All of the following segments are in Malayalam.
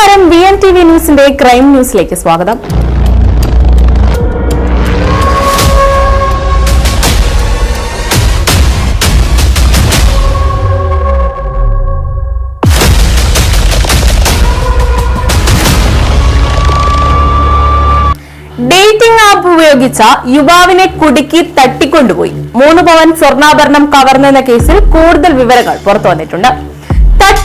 നമസ്കാരം. വി എൻ ടി വി ന്യൂസിന്റെ ക്രൈം ന്യൂസിലേക്ക് സ്വാഗതം. ഡേറ്റിംഗ് ഉപയോഗിച്ച യുവാവിനെ കുടുക്കി തട്ടിക്കൊണ്ടുപോയി. മൂന്ന് പവൻ സ്വർണാഭരണം കവർന്നെന്ന കേസിൽ കൂടുതൽ വിവരങ്ങൾ പുറത്തു വന്നിട്ടുണ്ട്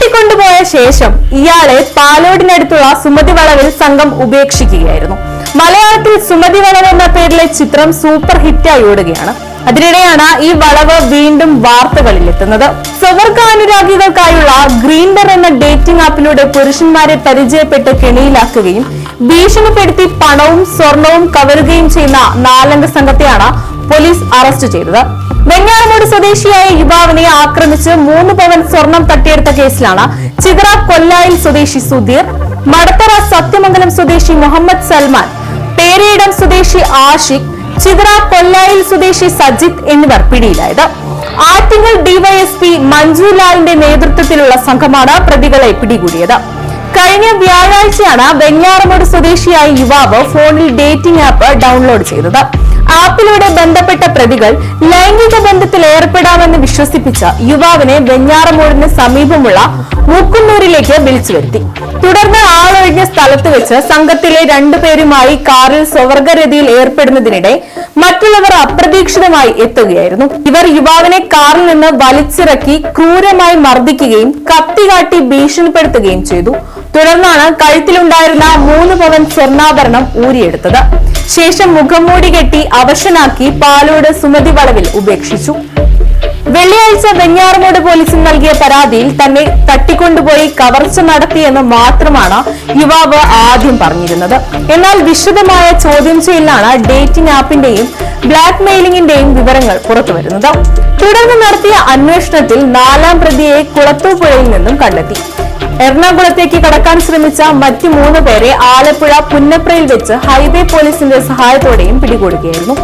തട്ടിക്കൊണ്ടുപോയ ശേഷം ഇയാളെ പാലോടിനടുത്തുള്ള സുമതി വളവിൽ സംഘം ഉപേക്ഷിക്കുകയായിരുന്നു. മലയാളത്തിൽ സുമതി വളവ് എന്ന പേരിലെ ചിത്രം സൂപ്പർ ഹിറ്റായി ഓടുകയാണ്. അതിനിടെയാണ് ഈ വളവ് വീണ്ടും വാർത്തകളിൽ എത്തുന്നത് സ്വവർഗാനുരാഗികൾക്കായുള്ള ഗ്രീൻഡർ എന്ന ഡേറ്റിംഗ് ആപ്പിലൂടെ പുരുഷന്മാരെ പരിചയപ്പെട്ട് കെണിയിലാക്കുകയും ഭീഷണിപ്പെടുത്തി പണവും സ്വർണവും കവരുകയും ചെയ്യുന്ന നാലംഗ സംഘത്തെയാണ് പോലീസ് അറസ്റ്റ് ചെയ്തത്. വെങ്ങാറമൂട് സ്വദേശിയായ യുവാവിനെ ആക്രമിച്ച് മൂന്ന് പവൻ സ്വർണം തട്ടിയെടുത്ത കേസിലാണ് ചിതറ കൊല്ലായിൽ സ്വദേശി സുധീർ മടത്തറ സത്യമംഗലം സ്വദേശി മുഹമ്മദ് സൽമാൻ പേരയിടം സ്വദേശി ആഷിഖ് ചിതറ കൊല്ലായിൽ സ്വദേശി സജിത് എന്നിവർ പിടിയിലായത്. ആറ്റിങ്ങൽ ഡിവൈഎസ്പി മഞ്ജു ലാലിന്റെ നേതൃത്വത്തിലുള്ള സംഘമാണ് പ്രതികളെ പിടികൂടിയത്. കഴിഞ്ഞ വ്യാഴാഴ്ചയാണ് വെഞ്ഞാറമൂട് സ്വദേശിയായ യുവാവ് ഫോണിൽ ഡേറ്റിംഗ് ആപ്പ് ഡൗൺലോഡ് ചെയ്തത്. ആപ്പിലൂടെ ബന്ധപ്പെട്ട പ്രതികൾ ലൈംഗിക ബന്ധത്തിൽ ഏർപ്പെടാമെന്ന് വിശ്വസിപ്പിച്ച യുവാവിനെ വെഞ്ഞാറമൂടിന് സമീപമുള്ള മുക്കുന്നൂരിലേക്ക് വിളിച്ചു വരുത്തി. തുടർന്ന് ആളൊഴിഞ്ഞ സ്ഥലത്ത് വെച്ച് സംഘത്തിലെ രണ്ടുപേരുമായി കാറിൽ സ്വർഗരതിയിൽ ഏർപ്പെടുന്നതിനിടെ മറ്റുള്ളവർ അപ്രതീക്ഷിതമായി എത്തുകയായിരുന്നു. ഇവർ യുവാവിനെ കാറിൽ നിന്ന് വലിച്ചിറക്കി ക്രൂരമായി മർദ്ദിക്കുകയും കത്തികാട്ടി ഭീഷണിപ്പെടുത്തുകയും ചെയ്തു. തുടർന്നാണ് കഴുത്തിലുണ്ടായിരുന്ന മൂന്ന് പവൻ സ്വർണാഭരണം ഊരിയെടുത്തത്. ശേഷം മുഖംമൂടി കെട്ടി അവശനാക്കി പാലോട് സുമതി വളവിൽ ഉപേക്ഷിച്ചു. വെള്ളിയാഴ്ച വെഞ്ഞാറമൂട് പോലീസിന് നൽകിയ പരാതിയിൽ തന്നെ തട്ടിക്കൊണ്ടുപോയി കവർച്ച നടത്തിയെന്ന് മാത്രമാണ് യുവാവ് ആദ്യം പറഞ്ഞിരുന്നത്. എന്നാൽ വിശദമായ ചോദ്യം ചെയ്യലിലാണ് ഡേറ്റിംഗ് ആപ്പിന്റെയും ബ്ലാക്ക് മെയിലിംഗിന്റെയും വിവരങ്ങൾ പുറത്തുവരുന്നത്. തുടർന്ന് നടത്തിയ അന്വേഷണത്തിൽ നാലാം പ്രതിയെ കുളത്തൂപ്പുഴയിൽ നിന്നും കണ്ടെത്തി. എറണാകുളത്തേക്ക് കടക്കാൻ ശ്രമിച്ച മറ്റു മൂന്ന് പേരെ ആലപ്പുഴ പുന്നപ്രയിൽ വെച്ച് ഹൈവേ പോലീസിന്റെ സഹായത്തോടെയും പിടികൂടുകയായിരുന്നു.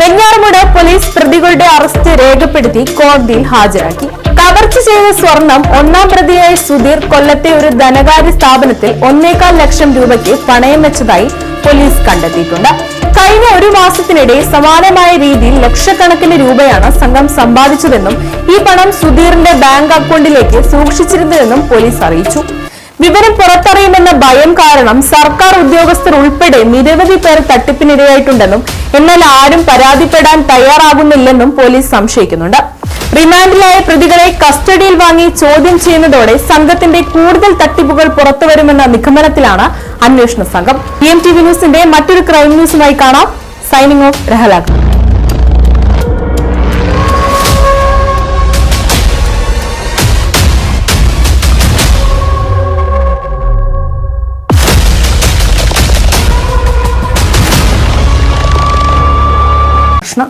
വെഞ്ഞാറമൂട് പോലീസ് പ്രതികളുടെ അറസ്റ്റ് രേഖപ്പെടുത്തി കോടതിയിൽ ഹാജരാക്കി. കവർച്ച ചെയ്ത സ്വർണം ഒന്നാം പ്രതിയായ സുധീർ കൊല്ലത്തെ ഒരു ധനകാര്യ സ്ഥാപനത്തിൽ ഒന്നേകാൽ ലക്ഷം രൂപയ്ക്ക് പണയം വെച്ചതായി പോലീസ് കണ്ടെത്തിയിട്ടുണ്ട്. കഴിഞ്ഞ ഒരു മാസത്തിനിടെ സമാനമായ രീതിയിൽ ലക്ഷക്കണക്കിന് രൂപയാണ് സംഘം സമ്പാദിച്ചതെന്നും ഈ പണം സുധീറിന്റെ ബാങ്ക് അക്കൗണ്ടിലേക്ക് സൂക്ഷിച്ചിരുന്നുവെന്നും പോലീസ് അറിയിച്ചു. വിവരം പുറത്തറിയുമെന്ന ഭയം കാരണം സർക്കാർ ഉദ്യോഗസ്ഥർ ഉൾപ്പെടെ നിരവധി പേർ തട്ടിപ്പിനിരയായിട്ടുണ്ടെന്നും എന്നാൽ ആരും പരാതിപ്പെടാൻ തയ്യാറാകുന്നില്ലെന്നും പോലീസ് സംശയിക്കുന്നുണ്ട്. റിമാൻഡിലായ പ്രതികളെ കസ്റ്റഡിയിൽ വാങ്ങി ചോദ്യം ചെയ്യുന്നതോടെ സംഘത്തിന്റെ കൂടുതൽ തട്ടിപ്പുകൾ പുറത്തുവരുമെന്ന നിഗമനത്തിലാണ് അന്വേഷണ സംഘം. പി എം ടി വി ന്യൂസിന്റെ മറ്റൊരു ക്രൈം ന്യൂസുമായി കാണാം. Signing off Rahalakh Krishna.